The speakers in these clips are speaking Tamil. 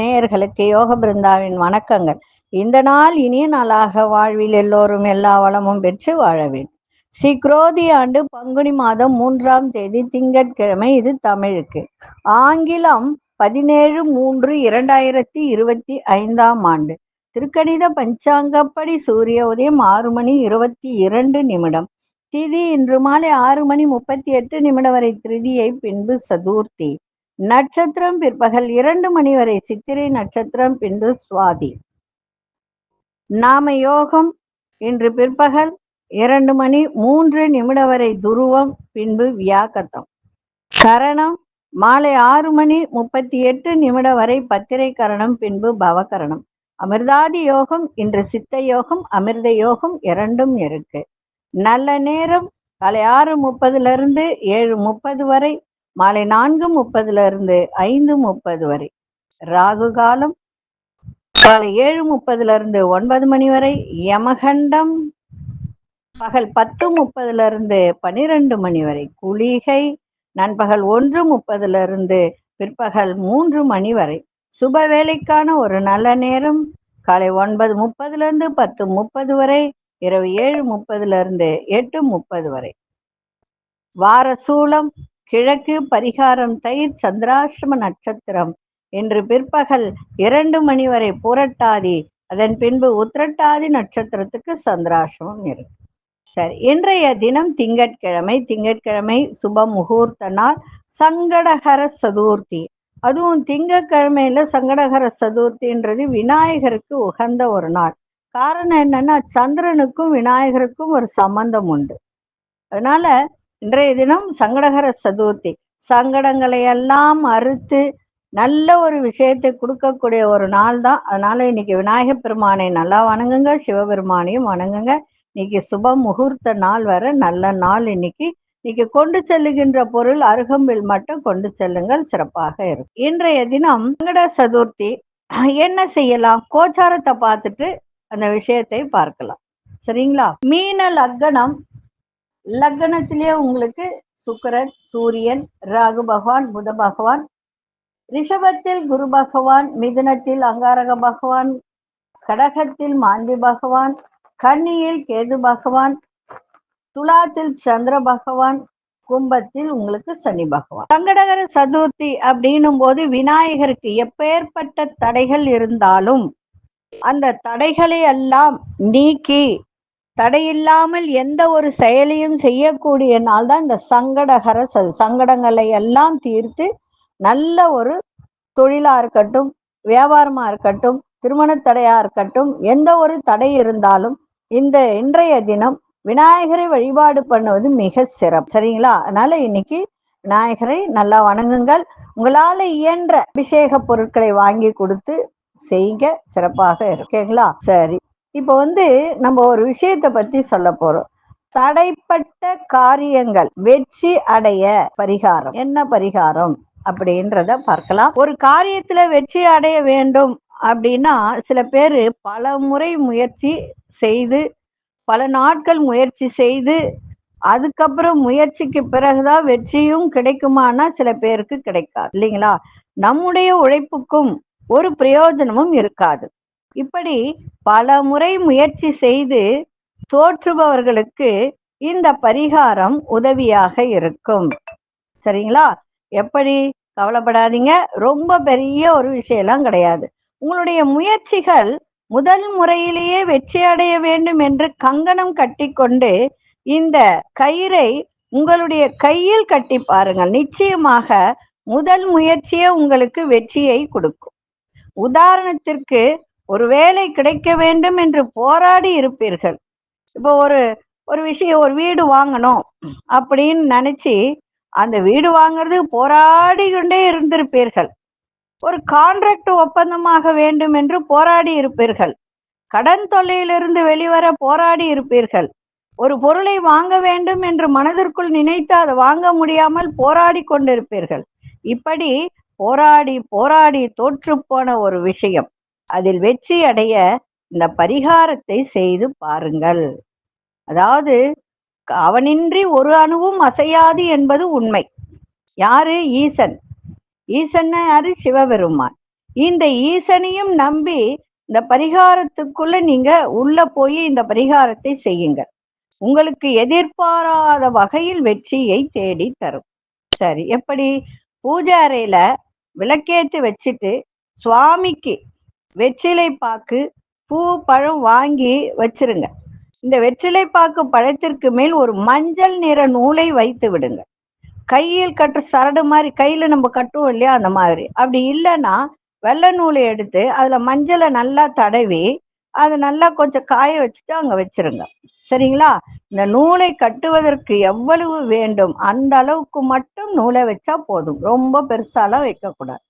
நேயர்களுக்கு யோக பிருந்தாவின் வணக்கங்கள். இந்த நாள் இனிய நாளாக வாழ்வில் எல்லோரும் எல்லா வளமும் பெற்று வாழவேன் ஸ்ரீ குரோதி ஆண்டு பங்குனி மாதம் மூன்றாம் தேதி திங்கட்கிழமை இது தமிழுக்கு. ஆங்கிலம் பதினேழு மூன்று இரண்டாயிரத்தி இருபத்தி ஐந்தாம் ஆண்டு. திருக்கணித பஞ்சாங்கப்படி சூரிய உதயம் ஆறு மணி இருபத்தி இரண்டு நிமிடம். திதி இன்று மாலை ஆறு மணி முப்பத்தி எட்டு நிமிடம் வரை திருதியை பின்பு சதுர்த்தி. நட்சத்திரம் பிற்பகல் இரண்டு மணி வரை சித்திரை நட்சத்திரம் பின்பு சுவாதி. நாம யோகம் இன்று பிற்பகல் இரண்டு மணி மூன்று நிமிடம் வரை துருவம் பின்பு வியாக்கத்தம் கரணம் மாலை ஆறு மணி முப்பத்தி எட்டு நிமிடம் வரை பத்திரை கரணம் பின்பு பவகரணம். அமிர்தாதி யோகம் இன்று சித்த யோகம் அமிர்த யோகம் இரண்டும் இருக்கு. நல்ல நேரம் காலை ஆறு முப்பதுல இருந்து ஏழு முப்பது வரை மாலை நான்கு முப்பதுல இருந்து ஐந்து முப்பது வரை. ராகு காலம் காலை ஏழு முப்பதுல இருந்து ஒன்பது மணி வரை யமகண்டம் பகல் பத்து முப்பதுல இருந்து பனிரெண்டு மணி வரை. குளிகை நண்பகல் ஒன்று முப்பதுல இருந்து பிற்பகல் மூன்று மணி வரை. சுப வேலைக்கான ஒரு நல்ல நேரம் காலை ஒன்பது முப்பதுல இருந்து பத்து முப்பது வரை இரவு ஏழு முப்பதுல இருந்து எட்டு முப்பது வரை. வாரசூலம் கிழக்கு பரிகாரம் தயிர் சந்திராசிரம நட்சத்திரம் இன்று பிற்பகல் இரண்டு மணி வரை புரட்டாதி அதன் பின்பு உத்திரட்டாதி நட்சத்திரத்துக்கு சந்திராசிரமம் இருக்கு சரி இன்றைய தினம் திங்கட்கிழமை திங்கட்கிழமை சுப முகூர்த்த நாள் சங்கடகர சதுர்த்தி. அதுவும் திங்கட்கிழமையில சங்கடகர சதுர்த்தின்றது விநாயகருக்கு உகந்த ஒரு நாள். காரணம் என்னன்னா சந்திரனுக்கும் விநாயகருக்கும் ஒரு சம்பந்தம் உண்டு. அதனால இன்றைய தினம் சங்கடகர சதுர்த்தி சங்கடங்களை எல்லாம் அறுத்து நல்ல ஒரு விஷயத்தை கொடுக்கக்கூடிய ஒரு நாள் தான். அதனால இன்னைக்கு விநாயக பெருமானை நல்லா வணங்குங்க சிவபெருமானையும் வணங்குங்க. இன்னைக்கு சுப முகூர்த்த நாள் வர நல்ல நாள் இன்னைக்கு. இன்னைக்கு கொண்டு செல்லுகின்ற பொருள் அருகம்பில் மட்டும் கொண்டு செல்லுங்கள் சிறப்பாக இருக்கும். இன்றைய தினம் சங்கட சதுர்த்தி என்ன செய்யலாம்? கோச்சாரத்தை பார்த்துட்டு அந்த விஷயத்தை பார்க்கலாம். சரிங்களா? மீன லக்னம் லக்னத்திலே உங்களுக்கு சுக்கரன் சூரியன் ராகு பகவான் புத பகவான் ரிஷபத்தில் குரு பகவான் மிதுனத்தில் அங்காரக பகவான் கடகத்தில் மாந்தி பகவான் கன்னியில் கேது பகவான் துலாத்தில் சந்திர பகவான் கும்பத்தில் உங்களுக்கு சனி பகவான். சங்கடகர சதுர்த்தி அப்படின்னும் போது விநாயகருக்கு எப்பேற்பட்ட தடைகள் இருந்தாலும் அந்த தடைகளை எல்லாம் நீக்கி தடையில்லாமல் எந்த ஒரு செயலையும் செய்யக்கூடிய நாள் தான் இந்த சங்கடகர ச சங்கடங்களை எல்லாம் தீர்த்து நல்ல ஒரு தொழிலா இருக்கட்டும் வியாபாரமா இருக்கட்டும் திருமண தடையா இருக்கட்டும் எந்த ஒரு தடை இருந்தாலும் இந்த இன்றைய தினம் விநாயகரை வழிபாடு பண்ணுவது மிக சிறப்பு. சரிங்களா? அதனால இன்னைக்கு விநாயகரை நல்லா வணங்குங்கள். உங்களால இயன்ற அபிஷேக பொருட்களை வாங்கி கொடுத்து செய்யுங்க சிறப்பாக இருக்கீங்களா சரி. இப்போ வந்து நம்ம ஒரு விஷயத்தை பத்தி சொல்ல போறோம். தடைப்பட்ட காரியங்கள் வெற்றி அடைய பரிகாரம். என்ன பரிகாரம்? அப்படின்றத பார்க்கலாம். ஒரு காரியத்துல வெற்றி அடைய வேண்டும் அப்படின்னா சில பேர் பல முறை முயற்சி செய்து பல நாட்கள் முயற்சி செய்து அதுக்கப்புறம் முயற்சிக்கு பிறகுதான் வெற்றியும் கிடைக்குமானா சில பேருக்கு கிடைக்காது. இல்லைங்களா? நம்முடைய உழைப்புக்கும் ஒரு பிரயோஜனமும் இருக்காது. இப்படி பல முறை முயற்சி செய்து தோற்றுபவர்களுக்கு இந்த பரிகாரம் உதவியாக இருக்கும். சரிங்களா? எப்படி? கவலைப்படாதீங்க. ரொம்ப பெரிய ஒரு விஷயம்லாம் கிடையாது. உங்களுடைய முயற்சிகள் முதல் முறையிலேயே வெற்றி அடைய வேண்டும் என்று கங்கணம் கட்டிக்கொண்டு இந்த கயிறை உங்களுடைய கையில் கட்டி பாருங்கள். நிச்சயமாக முதல் முயற்சியே உங்களுக்கு வெற்றியை கொடுக்கும். உதாரணத்திற்கு ஒரு வேலை கிடைக்க வேண்டும் என்று போராடி இருப்பீர்கள். இப்போ ஒரு ஒரு விஷயம் ஒரு வீடு வாங்கணும் அப்படின்னு நினைச்சு அந்த வீடு வாங்குறது போராடி கொண்டே இருந்திருப்பீர்கள். ஒரு கான்ட்ராக்ட் ஒப்பந்தமாக வேண்டும் என்று போராடி இருப்பீர்கள். கடன் தொல்லையிலிருந்து வெளிவர போராடி இருப்பீர்கள். ஒரு பொருளை வாங்க வேண்டும் என்று மனதிற்குள் நினைத்து அதை வாங்க முடியாமல் போராடி கொண்டிருப்பீர்கள் இப்படி போராடி போராடி தோற்று போன ஒரு விஷயம். அதில் வெற்றி அடைய இந்த பரிகாரத்தை செய்து பாருங்கள். அதாவது அவனின்றி ஒரு அணுவும் அசையாது என்பது உண்மை. யாரு? ஈசன். ஈசன் யாரு? சிவபெருமான். இந்த ஈசனையும் நம்பி இந்த பரிகாரத்துக்குள்ள நீங்க உள்ள போய் இந்த பரிகாரத்தை செய்யுங்க உங்களுக்கு எதிர்பாராத வகையில் வெற்றியை தேடி தரும். சரி எப்படி? பூஜை அறையில விளக்கேத்து வச்சுட்டு சுவாமிக்கு வெற்றிலை பாக்கு பூ பழம் வாங்கி வச்சிருங்க. இந்த வெற்றிலை பாக்கு பழத்திற்கு மேல் ஒரு மஞ்சள் நிற நூலை வைத்து விடுங்க. கையில் கட்டுற சரடு மாதிரி கையில நம்ம கட்டுவோம் இல்லையா அந்த மாதிரி. அப்படி இல்லைன்னா வெள்ளை நூலை எடுத்து அதுல மஞ்சளை நல்லா தடவி அதை நல்லா கொஞ்சம் காய வச்சுட்டு அங்க வச்சிருங்க. சரிங்களா? இந்த நூலை கட்டுவதற்கு எவ்வளவு வேண்டும்? அந்த அளவுக்கு மட்டும் நூலை வச்சா போதும். ரொம்ப பெருசாலாம் வைக்கக்கூடாது.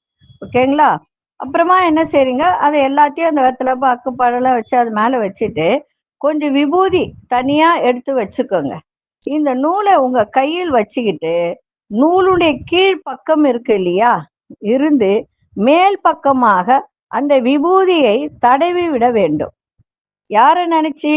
ஓகேங்களா? அப்புறமா என்ன செய்றீங்க? அதை எல்லாத்தையும் அந்த வெத்தலை பாக்கு வச்சு அது மேலே வச்சுட்டு கொஞ்சம் விபூதி தனியாக எடுத்து வச்சுக்கோங்க. இந்த நூலை உங்க கையில் வச்சுக்கிட்டு நூலுடைய கீழ் பக்கம் இருக்கு இல்லையா? இருந்து மேல் பக்கமாக அந்த விபூதியை தடவி விட வேண்டும். யாரை நினைச்சு?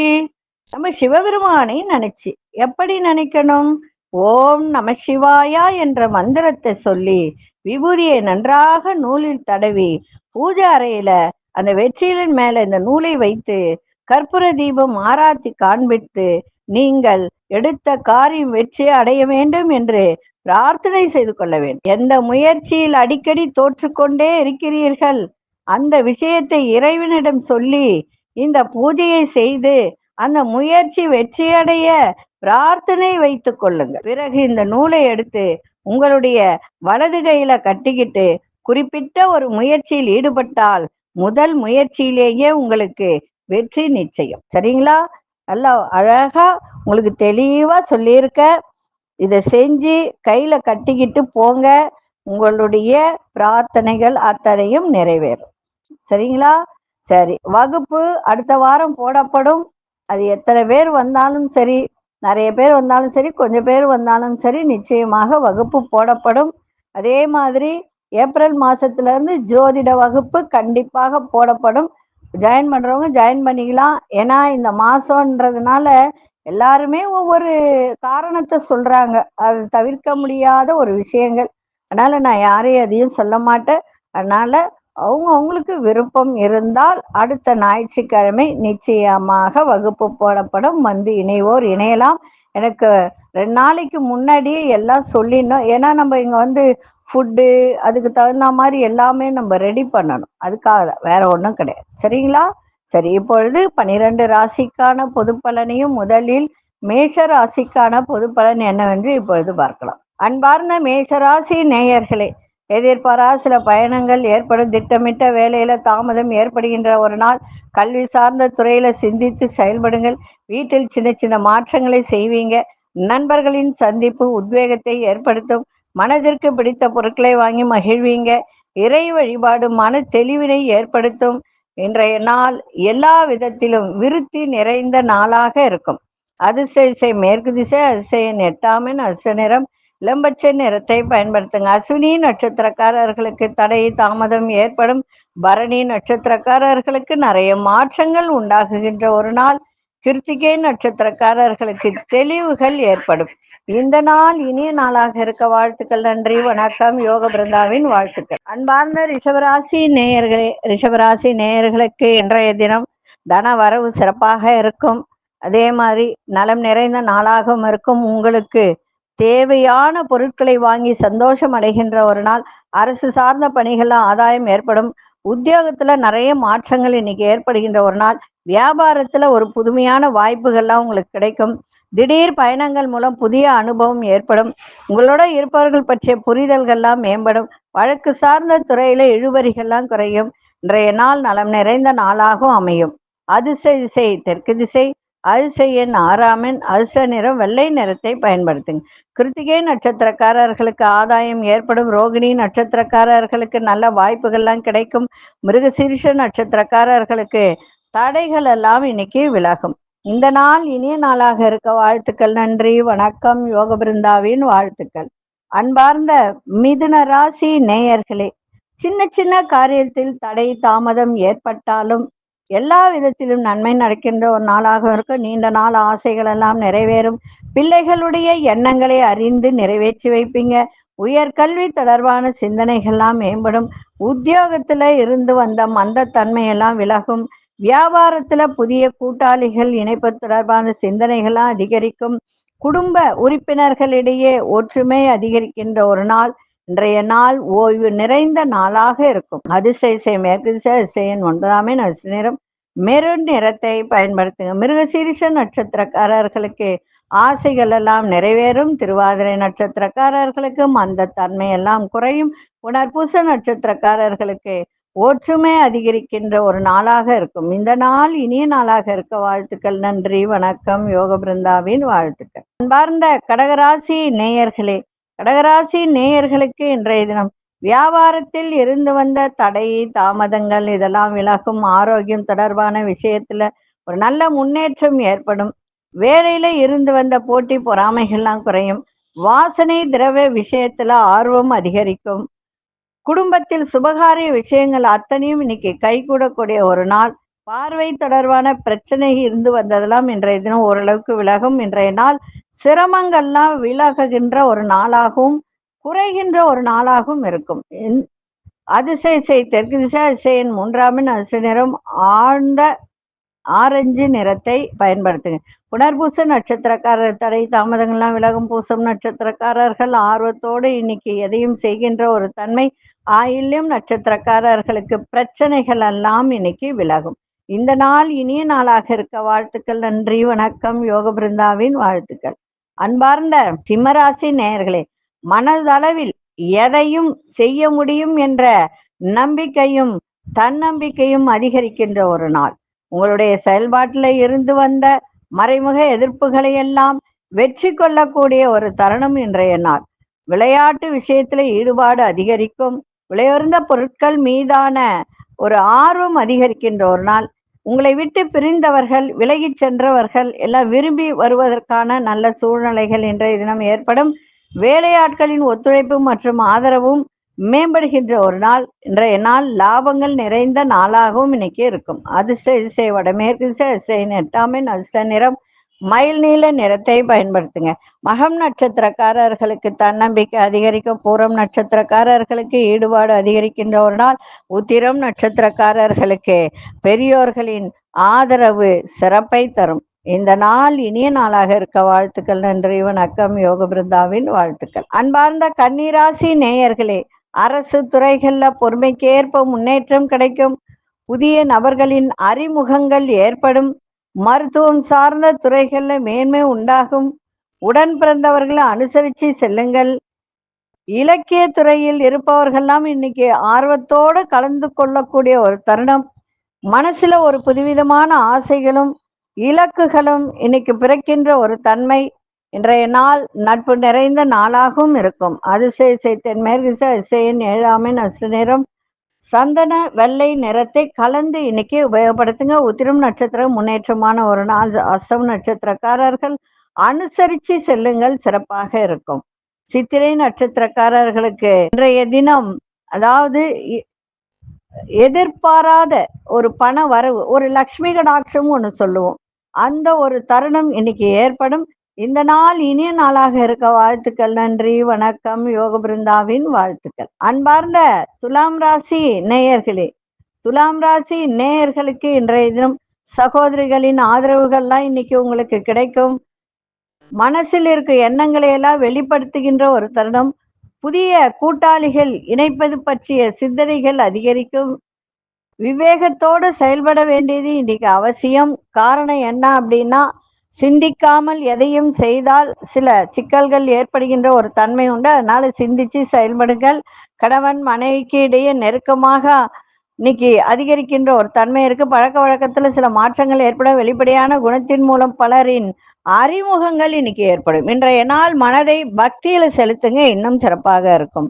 நம்ம சிவபெருமானை நினைச்சு. எப்படி நினைக்கணும்? ஓம் நம சிவாயா என்ற மந்திரத்தை சொல்லி விபூதியை நன்றாக நூலில் தடவி பூஜை அறையில அந்த வெற்றிலின் மேல இந்த நூலை வைத்து கற்பூர தீபம் ஆராத்தி காண்பித்து நீங்கள் எடுத்த காரியம் வெற்றி அடைய வேண்டும் என்று பிரார்த்தனை செய்து கொள்ள வேண்டும். எந்த முயற்சியில் அடிக்கடி தோற்றுக்கொண்டே இருக்கிறீர்கள்? அந்த விஷயத்தை இறைவனிடம் சொல்லி இந்த பூஜையை செய்து அந்த முயற்சி வெற்றியடைய பிரார்த்தனை வைத்து கொள்ளுங்க பிறகு இந்த நூலை எடுத்து உங்களுடைய வலது கையில கட்டிக்கிட்டு குறிப்பிட்ட ஒரு முயற்சியில் ஈடுபட்டால் முதல் முயற்சியிலேயே உங்களுக்கு வெற்றி நிச்சயம். சரிங்களா? நல்லா அழகா உங்களுக்கு தெளிவா சொல்லியிருக்க. இதை செஞ்சு கையில கட்டிக்கிட்டு போங்க. உங்களுடைய பிரார்த்தனைகள் அத்தனையும் நிறைவேறும். சரிங்களா? சரி வகுப்பு அடுத்த வாரம் போடப்படும். அது எத்தனை பேர் வந்தாலும் சரி நிறைய பேர் வந்தாலும் சரி கொஞ்சம் பேர் வந்தாலும் சரி நிச்சயமாக வகுப்பு போடப்படும். அதே மாதிரி ஏப்ரல் மாதத்துலேருந்து ஜோதிட வகுப்பு கண்டிப்பாக போடப்படும். ஜாயின் பண்ணுறவங்க ஜாயின் பண்ணிக்கலாம். ஏன்னா இந்த மாதன்றதுனால எல்லாருமே ஒவ்வொரு காரணத்தை சொல்கிறாங்க அது தவிர்க்க முடியாத ஒரு விஷயங்கள். அதனால் நான் யாரையும் அதையும் சொல்ல மாட்டேன். அதனால் அவங்க அவங்களுக்கு விருப்பம் இருந்தால் அடுத்த ஞாயிற்றுக்கிழமை நிச்சயமாக வகுப்பு போடப்படும். வந்து இணைவோர் இணையலாம். எனக்கு ரெண்டு நாளைக்கு முன்னாடியே எல்லாம் சொல்லிடணும். ஏன்னா நம்ம இங்க வந்து ஃபுட்டு அதுக்கு தகுந்த மாதிரி எல்லாமே நம்ம ரெடி பண்ணணும். அதுக்காக தான். வேற ஒன்றும் கிடையாது. சரிங்களா? சரி இப்பொழுது பனிரெண்டு ராசிக்கான பொது பலனையும் முதலில் மேஷ ராசிக்கான பொது பலன் என்னவென்று இப்பொழுது பார்க்கலாம். அன்பார்ந்த மேஷராசி நேயர்களே எதிர்பாரா சில பயணங்கள் ஏற்படும். திட்டமிட்ட வேலையில தாமதம் ஏற்படுகின்ற ஒரு நாள் கல்வி சார்ந்த துறையில சிந்தித்து செயல்படுங்கள். வீட்டில் சின்ன சின்ன மாற்றங்களை செய்வீங்க. நண்பர்களின் சந்திப்பு உத்வேகத்தை ஏற்படுத்தும். மனதிற்கு பிடித்த பொருட்களை வாங்கி மகிழ்வீங்க. இறை வழிபாடு மன தெளிவினை ஏற்படுத்தும். இன்றைய நாள் எல்லா விதத்திலும் விருத்தி நிறைந்த நாளாக இருக்கும். அதிசய மேற்கு திசை அதிசயன் எட்டாமின் அசு நிறம். இளம்பச்சை நிறத்தை பயன்படுத்துங்க. அஸ்வினி நட்சத்திரக்காரர்களுக்கு தடை தாமதம் ஏற்படும். பரணி நட்சத்திரக்காரர்களுக்கு நிறைய மாற்றங்கள் உண்டாகுகின்ற ஒரு நாள். கிருத்திகை நட்சத்திரக்காரர்களுக்கு தெளிவுகள் ஏற்படும். இந்த நாள் இனிய நாளாக இருக்க வாழ்த்துக்கள் நன்றி வணக்கம். யோக பிருந்தாவின் வாழ்த்துக்கள். அன்பார்ந்த ரிஷபராசி நேயர்களே ரிஷபராசி நேயர்களுக்கு இன்றைய தினம் தன வரவு சிறப்பாக இருக்கும். அதே மாதிரி நலம் நிறைந்த நாளாகவும் இருக்கும். உங்களுக்கு தேவையான பொருட்களை வாங்கி சந்தோஷம் அடைகின்ற ஒரு நாள். அரசு சார்ந்த பணிகள்ல ஆதாயம் ஏற்படும். உத்தியோகத்துல நிறைய மாற்றங்கள் இன்னைக்கு ஏற்படுகின்ற ஒரு நாள். வியாபாரத்துல ஒரு புதுமையான வாய்ப்புகள்லாம் உங்களுக்கு கிடைக்கும். திடீர் பயணங்கள் மூலம் புதிய அனுபவம் ஏற்படும். உங்களோட இருப்பவர்கள் பற்றிய புரிதல்கள்லாம் மேம்படும். வழக்கு சார்ந்த துறையில இழுவரிகள்லாம் குறையும். இன்றைய நாள் நலம் நிறைந்த நாளாகவும் அமையும். அதிர்ஷ்ட திசை தெற்கு திசை அதிர்ஷ்ட எண் ஆறாமன் அதிர்ஷ்ட நிறம் வெள்ளை நிறத்தை பயன்படுத்துங்க. கிருத்திகை நட்சத்திரக்காரர்களுக்கு ஆதாயம் ஏற்படும். ரோகிணி நட்சத்திரக்காரர்களுக்கு நல்ல வாய்ப்புகள்லாம் கிடைக்கும். மிருகசீரிஷ நட்சத்திரக்காரர்களுக்கு தடைகள் எல்லாம் இன்னைக்கு விலகும். இந்த நாள் இனிய நாளாக இருக்க வாழ்த்துக்கள். நன்றி வணக்கம். யோக பிருந்தாவின் வாழ்த்துக்கள். அன்பார்ந்த மிதுன ராசி நேயர்களே சின்ன சின்ன காரியத்தில் தடை தாமதம் ஏற்பட்டாலும் எல்லா விதத்திலும் நன்மை நடக்கின்ற ஒரு நாளாக இருக்கும். நீண்ட நாள் ஆசைகள் எல்லாம் நிறைவேறும். பிள்ளைகளுடைய எண்ணங்களை அறிந்து நிறைவேற்றி வைப்பீங்க. உயர்கல்வி தொடர்பான சிந்தனைகள்லாம் மேம்படும். உத்தியோகத்துல இருந்து வந்த மந்தத்தன்மையெல்லாம் விலகும். வியாபாரத்துல புதிய கூட்டாளிகள் இணைப்பு தொடர்பான சிந்தனைகள்லாம் அதிகரிக்கும். குடும்ப உறுப்பினர்களிடையே ஒற்றுமை அதிகரிக்கின்ற ஒரு நாள். இன்றைய நாள் ஓய்வு நிறைந்த நாளாக இருக்கும். அதிசய மேற்கு திசையின் ஒன்பதாமே நிறம் மெருண் நிறத்தை பயன்படுத்துங்க. மிருகசீரிஷ நட்சத்திரக்காரர்களுக்கு ஆசைகள் எல்லாம் நிறைவேறும். திருவாதிரை நட்சத்திரக்காரர்களுக்கு அந்த தன்மை எல்லாம் குறையும். உணர்பூச நட்சத்திரக்காரர்களுக்கு ஒற்றுமை அதிகரிக்கின்ற ஒரு நாளாக இருக்கும். இந்த நாள் இனிய நாளாக இருக்க வாழ்த்துக்கள். நன்றி வணக்கம். யோக பிருந்தாவின் வாழ்த்துக்கள். அன்பார்ந்த கடகராசி நேயர்களே கடகராசி நேயர்களுக்கு இன்றைய தினம் வியாபாரத்தில் இருந்து வந்த தடை தாமதங்கள் இதெல்லாம் விலகும். ஆரோக்கியம் தொடர்பான விஷயத்துல ஒரு நல்ல முன்னேற்றம் ஏற்படும். வேலையில இருந்து வந்த போட்டி பொறாமைகள்லாம் குறையும். வாசனை திரவ விஷயத்துல ஆர்வம் அதிகரிக்கும். குடும்பத்தில் சுபகாரிய விஷயங்கள் அத்தனையும் இன்னைக்கு கைகூடக்கூடிய ஒரு நாள். பார்வை தொடர்பான பிரச்சனை இருந்து வந்ததெல்லாம் இன்றைய தினம் ஓரளவுக்கு விலகும். இன்றைய நாள் சிரமங்கள்லாம் விலகுகின்ற ஒரு நாளாகவும் குறைகின்ற ஒரு நாளாகவும் இருக்கும். அதிசய செய் தெற்கு திசை அதிசயின் மூன்றாமின் அதிசய நிறம் ஆழ்ந்த ஆரஞ்சு நிறத்தை பயன்படுத்துங்க. புனர்பூச நட்சத்திரக்காரர் தடை தாமதங்கள்லாம் விலகும் பூசம் நட்சத்திரக்காரர்கள் ஆர்வத்தோடு இன்னைக்கு எதையும் செய்கின்ற ஒரு தன்மை ஆயில்யம் நட்சத்திரக்காரர்களுக்கு பிரச்சனைகள் எல்லாம் இன்னைக்கு விலகும். இந்த நாள் இனிய நாளாக இருக்க வாழ்த்துக்கள் நன்றி வணக்கம் யோக பிருந்தாவின் வாழ்த்துக்கள். அன்பார்ந்த சிம்மராசி நேயர்களே மனதளவில் எதையும் செய்ய முடியும் என்ற நம்பிக்கையும் தன்னம்பிக்கையும் அதிகரிக்கின்ற ஒரு நாள். உங்களுடைய செயல்பாட்டில் இருந்து வந்த மறைமுக எதிர்ப்புகளை எல்லாம் வெற்றி கொள்ளக்கூடிய ஒரு தருணம் இன்றைய நாள். விளையாட்டு விஷயத்துல ஈடுபாடு அதிகரிக்கும் விலையுறந்த பொருட்கள் மீதான ஒரு ஆர்வம் அதிகரிக்கின்ற ஒரு நாள். உங்களை விட்டு பிரிந்தவர்கள் விலகிச் சென்றவர்கள் எல்லாம் விரும்பி வருவதற்கான நல்ல சூழ்நிலைகள் இன்றைய தினம் ஏற்படும். வேலையாட்களின் ஒத்துழைப்பு மற்றும் ஆதரவும் மேம்படுகின்ற ஒரு நாள். இன்றைய நாள் லாபங்கள் நிறைந்த நாளாகவும் இன்னைக்கு இருக்கும். அதிர்ஷ்ட இசை வடமேற்கு இசை அதிர்ஷ்ட எட்டாமின் அதிர்ஷ்ட நிறம். மயில் நீல நிறத்தை பயன்படுத்துங்க. மகம் நட்சத்திரக்காரர்களுக்கு தன்னம்பிக்கை அதிகரிக்கும். பூரம் நட்சத்திரக்காரர்களுக்கு ஈடுபாடு அதிகரிக்கின்ற ஒரு நாள் உத்திரம் நட்சத்திரக்காரர்களுக்கு பெரியோர்களின் ஆதரவு சிறப்பை தரும். இந்த நாள் இனிய நாளாக இருக்க வாழ்த்துக்கள் நன்றி வணக்கம். யோக பிருந்தாவின் வாழ்த்துக்கள். அன்பார்ந்த கன்னிராசி நேயர்களே அரசு துறைகள்ல பொறுமைக்கேற்ப முன்னேற்றம் கிடைக்கும். புதிய நபர்களின் அறிமுகங்கள் ஏற்படும். மருத்துவம் சார்ந்த துறைகள்ல மேன்மை உண்டாகும். உடன் பிறந்தவர்களை அனுசரித்து செல்லுங்கள். இலக்கிய துறையில் இருப்பவர்கள்லாம் இன்னைக்கு ஆர்வத்தோடு கலந்து கொள்ளக்கூடிய ஒரு தருணம். மனசுல ஒரு புதுவிதமான ஆசைகளும் இலக்குகளும் இன்னைக்கு பிறக்கின்ற ஒரு தன்மை. இன்றைய நாள் நட்பு நிறைந்த நாளாகவும் இருக்கும். அதிசய தென்மேற்கு இசையின் ஏழாமின் அசு நேரம் சந்தன வெள்ளை நிறத்தை கலந்து இன்னைக்கு உபயோகப்படுத்துங்க. உத்திரம் நட்சத்திரம் முன்னேற்றமான ஒரு நாள். அசம் நட்சத்திரக்காரர்கள் அனுசரித்து செல்லுங்கள். சிறப்பாக இருக்கும். சித்திரை நட்சத்திரக்காரர்களுக்கு இன்றைய தினம் அதாவது எதிர்பாராத ஒரு பண வரவு ஒரு லக்ஷ்மி கடாட்சம் ஒன்று சொல்லுவோம். அந்த ஒரு தருணம் இன்னைக்கு ஏற்படும். இந்த நாள் இனிய நாளாக இருக்க வாழ்த்துக்கள் நன்றி வணக்கம் யோக பிருந்தாவின் வாழ்த்துக்கள். அன்பார்ந்த துலாம் ராசி நேயர்களே துலாம் ராசி நேயர்களுக்கு இன்றைய தினம் சகோதரிகளின் ஆதரவுகள்லாம் இன்னைக்கு உங்களுக்கு கிடைக்கும். மனசில் இருக்க எண்ணங்களை எல்லாம் வெளிப்படுத்துகின்ற ஒரு தருணம். புதிய கூட்டாளிகள் இணைப்பது பற்றிய சிந்தனைகள் அதிகரிக்கும். விவேகத்தோடு செயல்பட வேண்டியது இன்னைக்கு அவசியம். காரணம் என்ன அப்படின்னா சிந்திக்காமல் எதையும் செய்தால் சில சிக்கல்கள் ஏற்படுகின்ற ஒரு தன்மை உண்டு. அதனால சிந்திச்சு செயல்படுங்கள். கணவன் மனைவிக்கு இடையே நெருக்கமாக இன்னைக்கு அதிகரிக்கின்ற ஒரு தன்மை இருக்கு. பழக்க வழக்கத்துல சில மாற்றங்கள் ஏற்பட வெளிப்படையான குணத்தின் மூலம் பலரின் அறிமுகங்கள் இன்னைக்கு ஏற்படும். இன்றைய நாள் மனதை பக்தியில செலுத்துங்க. இன்னும் சிறப்பாக இருக்கும்.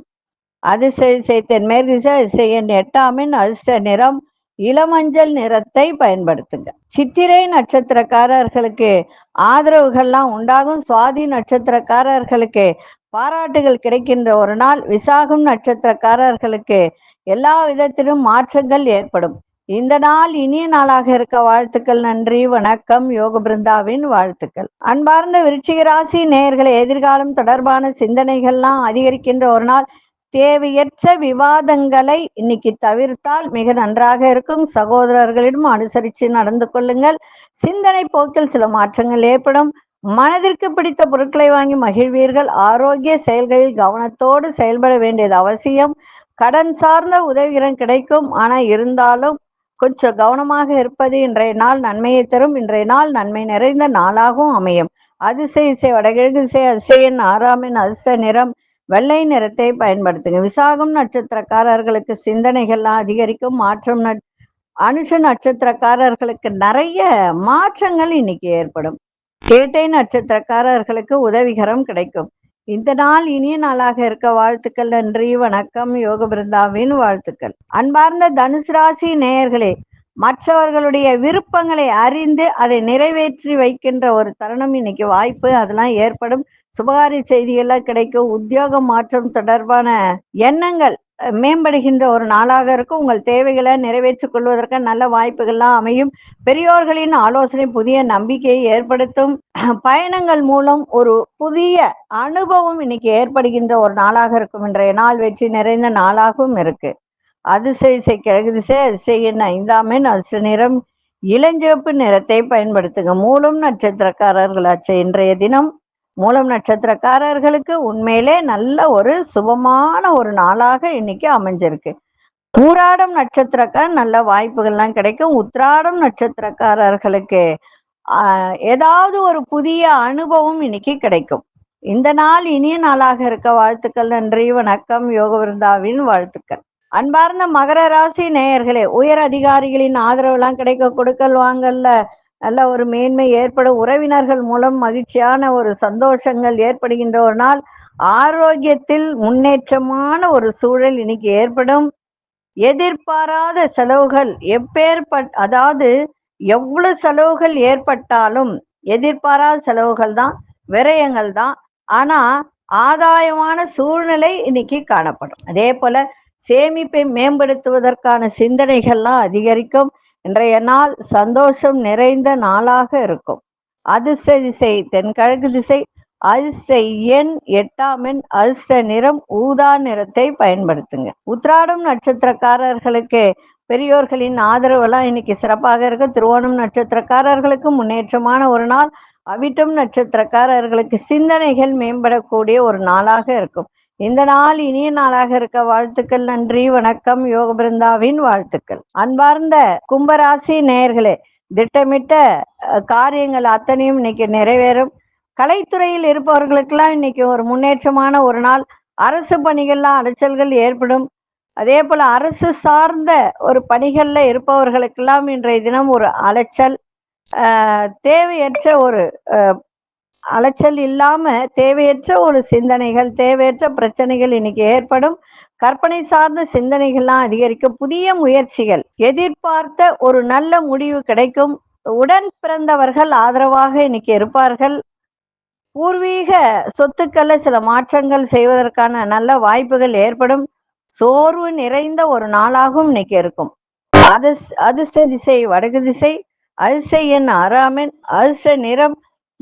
அதிசய மேற்கு அதிசய எட்டாமின் அதிர்ஷ்ட நிறம் இளமஞ்சள் நிறத்தை பயன்படுத்துங்க. சித்திரை நட்சத்திரக்காரர்களுக்கு ஆதரவுகள்லாம் உண்டாகும். சுவாதி நட்சத்திரக்காரர்களுக்கு பாராட்டுகள் கிடைக்கின்ற ஒரு நாள். விசாகம் நட்சத்திரக்காரர்களுக்கு எல்லா விதத்திலும் மாற்றங்கள் ஏற்படும். இந்த நாள் இனிய நாளாக இருக்க வாழ்த்துக்கள் நன்றி. வணக்கம். யோக பிருந்தாவின் வாழ்த்துக்கள். அன்பார்ந்த விருச்சிக ராசி நேயர்களை எதிர்காலம் தொடர்பான சிந்தனைகள்லாம் அதிகரிக்கின்ற ஒரு நாள். தேவையற்ற விவாதங்களை இன்னைக்கு தவிர்த்தால் மிக நன்றாக இருக்கும். சகோதரர்களிடம் அனுசரித்து நடந்து கொள்ளுங்கள். சிந்தனை போக்கில் சில மாற்றங்கள் ஏற்படும். மனதிற்கு பிடித்த பொருட்களை வாங்கி மகிழ்வீர்கள். ஆரோக்கிய செயல்களில் கவனத்தோடு செயல்பட வேண்டியது அவசியம். கடன் சார்ந்த உதவிகரம் கிடைக்கும். ஆனால் இருந்தாலும் கொஞ்சம் கவனமாக இருப்பது இன்றைய நாள் நன்மையை தரும். இன்றைய நாள் நன்மை நிறைந்த நாளாகவும் அமையும். அதிசய இசை வடகிழக்கு இசை அதிசயன் ஆறாமின் அதிர்ஷ்ட நிறம் வெள்ளை நிறத்தை பயன்படுத்துங்க. விசாகம் நட்சத்திரக்காரர்களுக்கு சிந்தனைகள்லாம் அதிகரிக்கும். மாற்றம் அனுஷ நட்சத்திரக்காரர்களுக்கு நிறைய மாற்றங்கள் இன்னைக்கு ஏற்படும். கேட்டை நட்சத்திரக்காரர்களுக்கு உதவிகரம் கிடைக்கும். இந்த நாள் இனிய நாளாக இருக்க வாழ்த்துக்கள் நன்றி வணக்கம். யோக பிருந்தாவின் வாழ்த்துக்கள். அன்பார்ந்த தனுசு ராசி நேயர்களே மற்றவர்களுடைய விருப்பங்களை அறிந்து அதை நிறைவேற்றி வைக்கின்ற ஒரு தருணம் இன்னைக்கு வாய்ப்பு. அதெல்லாம் ஏற்படும். சுபகாரி செய்திகள்லாம் கிடைக்கும் உத்தியோக மாற்றம் தொடர்பான எண்ணங்கள் மேம்படுகின்ற ஒரு நாளாக இருக்கும். உங்கள் தேவைகளை நிறைவேற்றிக் கொள்வதற்கு நல்ல வாய்ப்புகள்லாம் அமையும். பெரியோர்களின் ஆலோசனை புதிய நம்பிக்கையை ஏற்படுத்தும் பயணங்கள் மூலம் ஒரு புதிய அனுபவம் இன்னைக்கு ஏற்படுகின்ற ஒரு நாளாக இருக்கும். இன்றைய நாள் வெற்றி நிறைந்த நாளாகவும் இருக்கு. அதிசய இசை கிழக்கு திசை அதிசய ஐந்தாமின் அதிர்ஷ்ட நிறம் இளஞ்சிவப்பு நிறத்தை பயன்படுத்துங்க. மூலம் நட்சத்திரக்காரர்களாச்சு. இன்றைய தினம் மூலம் நட்சத்திரக்காரர்களுக்கு உண்மையிலே நல்ல ஒரு சுபமான ஒரு நாளாக இன்னைக்கு அமைஞ்சிருக்கு. பூராடம் நட்சத்திரக்கார் நல்ல வாய்ப்புகள்லாம் கிடைக்கும். உத்ராடம் நட்சத்திரக்காரர்களுக்கு ஏதாவது ஒரு புதிய அனுபவம் இன்னைக்கு கிடைக்கும். இந்த நாள் இனிய நாளாக இருக்க வாழ்த்துக்கள் நன்றி வணக்கம் யோக விருந்தாவின் வாழ்த்துக்கள். அன்பார்ந்த மகர ராசி நேயர்களே உயர் அதிகாரிகளின் ஆதரவுலாம் கிடைக்க கொடுக்கல் வாங்கல்ல. நல்ல ஒரு மேன்மை ஏற்படும். உறவினர்கள் மூலம் மகிழ்ச்சியான ஒரு சந்தோஷங்கள் ஏற்படுகின்ற ஒரு நாள். ஆரோக்கியத்தில் முன்னேற்றமான ஒரு சூழல் இன்னைக்கு ஏற்படும். எதிர்பாராத செலவுகள் எப்பேற்பட் அதாவது எவ்வளவு செலவுகள் ஏற்பட்டாலும் எதிர்பாராத செலவுகள் தான் விரயங்கள் தான். ஆனா ஆதாயமான சூழ்நிலை இன்னைக்கு காணப்படும். அதே போல சேமிப்பை மேம்படுத்துவதற்கான சிந்தனைகள்லாம் அதிகரிக்கும். இன்றைய நாள் சந்தோஷம் நிறைந்த நாளாக இருக்கும். அதிர்ஷ்ட திசை தென்கிழக்கு திசை அதிர்ஷ்ட எண் எட்டாம் எண் அதிர்ஷ்ட நிறம் ஊதா நிறத்தை பயன்படுத்துங்க. உத்ராடம் நட்சத்திரக்காரர்களுக்கு பெரியோர்களின் ஆதரவெல்லாம் இன்னைக்கு சிறப்பாக இருக்கு. திருவோணம் நட்சத்திரக்காரர்களுக்கு முன்னேற்றமான ஒரு நாள் அவிட்டம் நட்சத்திரக்காரர்களுக்கு சிந்தனைகள் மேம்படக்கூடிய ஒரு நாளாக இருக்கும். இந்த நாள் இனிய நாளாக இருக்க வாழ்த்துக்கள் நன்றி வணக்கம் யோக பிருந்தாவின் வாழ்த்துக்கள். அன்பார்ந்த கும்பராசி நேயர்களே திட்டமிட்ட காரியங்கள் அத்தனையும் இன்னைக்கு நிறைவேறும். கலைத்துறையில் இருப்பவர்களுக்கெல்லாம் இன்னைக்கு ஒரு முன்னேற்றமான ஒரு நாள். அரசு பணிகள்லாம் அலைச்சல்கள் ஏற்படும். அதே போல அரசு சார்ந்த ஒரு பணிகள்ல இருப்பவர்களுக்கெல்லாம் இன்றைய தினம் ஒரு அலைச்சல். தேவையற்ற ஒரு அலைச்சல் இல்லாம தேவையற்ற ஒரு சிந்தனைகள் தேவையற்ற பிரச்சனைகள் இன்னைக்கு ஏற்படும். கற்பனை சார்ந்த சிந்தனைகள்லாம் அதிகரிக்கும் புதிய முயற்சிகள் எதிர்பார்த்த ஒரு நல்ல முடிவு கிடைக்கும். உடன் பிறந்தவர்கள் ஆதரவாக இன்னைக்கு இருப்பார்கள். பூர்வீக சொத்துக்களை சில மாற்றங்கள் செய்வதற்கான நல்ல வாய்ப்புகள் ஏற்படும். சோர்வு நிறைந்த ஒரு நாளாகவும் இன்னைக்கு இருக்கும். அதிர்ஷ்ட திசை வடக்கு திசை அதிர்ஷ்ட எண் அராமின் அதிர்ஷ்ட நிறம்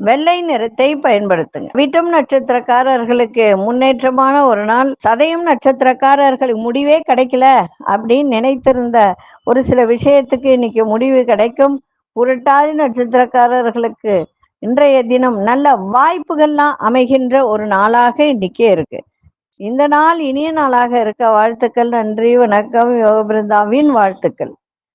வெள்ளை நிறத்தை பயன்படுத்துங்க. விட்டம் நட்சத்திரக்காரர்களுக்கு முன்னேற்றமான ஒரு நாள். சதயம் நட்சத்திரக்காரர்களுக்கு முடிவே கிடைக்கல அப்படின்னு நினைத்திருந்த ஒரு சில விஷயத்துக்கு இன்னைக்கு முடிவு கிடைக்கும். புரட்டாதி நட்சத்திரக்காரர்களுக்கு இன்றைய தினம் நல்ல வாய்ப்புகள்லாம் அமைகின்ற ஒரு நாளாக இன்னைக்கே இருக்கு. இந்த நாள் இனிய நாளாக இருக்க வாழ்த்துக்கள் நன்றி வணக்கம். யோகபிருந்தாவின் வாழ்த்துக்கள்.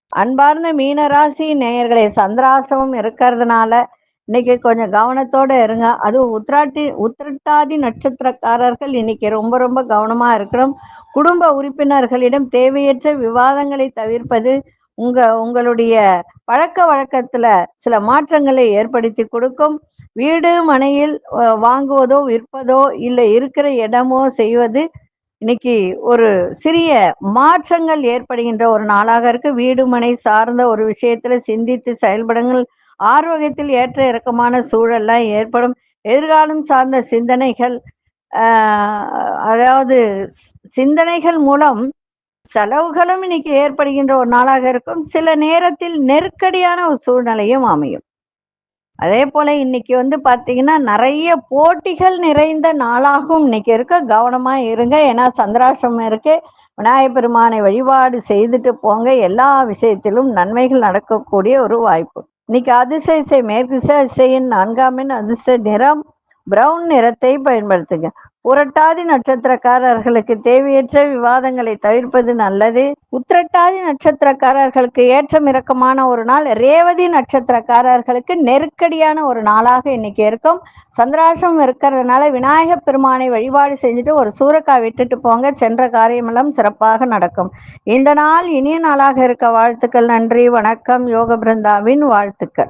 அன்பார்ந்த மீனராசி நேயர்களை சந்திராசிரமம் இருக்கிறதுனால இன்னைக்கு கொஞ்சம் கவனத்தோட இருங்க. அதுவும் உத்ராட்டி உத்திரட்டாதி நட்சத்திரக்காரர்கள் இன்னைக்கு ரொம்ப ரொம்ப கவனமா இருக்கிறோம். குடும்ப உறுப்பினர்களிடம் தேவையற்ற விவாதங்களை தவிர்ப்பது உங்க உங்களுடைய பழக்க வழக்கத்துல சில மாற்றங்களை ஏற்படுத்தி கொடுக்கும். வீடு மனையில் வாங்குவதோ விற்பதோ இல்லை இருக்கிற இடமோ செய்வது இன்னைக்கு ஒரு சிறிய மாற்றங்கள் ஏற்படுகின்ற ஒரு நாளாக இருக்கு. வீடு மனை சார்ந்த ஒரு விஷயத்துல சிந்தித்து செயல்படுங்கள். ஆர்வகத்தில் ஏற்ற இறக்கமான சூழல்லாம் ஏற்படும். எதிர்காலம் சார்ந்த சிந்தனைகள் அதாவது சிந்தனைகள் மூலம் செலவுகளும் இன்னைக்கு ஏற்படுகின்ற ஒரு நாளாக இருக்கும். சில நேரத்தில் நெருக்கடியான ஒரு சூழ்நிலையும் அமையும். அதே போல இன்னைக்கு வந்து பாத்தீங்கன்னா நிறைய போட்டிகள் நிறைந்த நாளாகவும் இன்னைக்கு இருக்க. கவனமா இருங்க. ஏன்னா சந்திராசிரமம் இருக்கு. விநாயகப் பெருமானை வழிபாடு செய்துட்டு போங்க. எல்லா விஷயத்திலும் நன்மைகள் நடக்கக்கூடிய ஒரு வாய்ப்பு. இன்னைக்கு அதிர்ஷ்ட இசை மேற்கு திசை இசையின் நான்காம் அதிர்ஷ்ட நிறம் பிரவுன் நிறத்தை பயன்படுத்துங்க. உரட்டாதி நட்சத்திரக்காரர்களுக்கு தேவையற்ற விவாதங்களை தவிர்ப்பது நல்லது. உத்திரட்டாதி நட்சத்திரக்காரர்களுக்கு ஏற்றம் இறக்கமான ஒரு நாள் ரேவதி நட்சத்திரக்காரர்களுக்கு நெருக்கடியான ஒரு நாளாக இன்னைக்கு இருக்கும். சந்திராசம் இருக்கிறதுனால விநாயகப் பெருமானை வழிபாடு செஞ்சுட்டு ஒரு சூறக்காய் விட்டுட்டு போங்க. சென்ற காரியமெல்லாம் சிறப்பாக நடக்கும். இந்த நாள் இனிய நாளாக இருக்க வாழ்த்துக்கள். நன்றி வணக்கம். யோக பிருந்தாவின் வாழ்த்துக்கள்.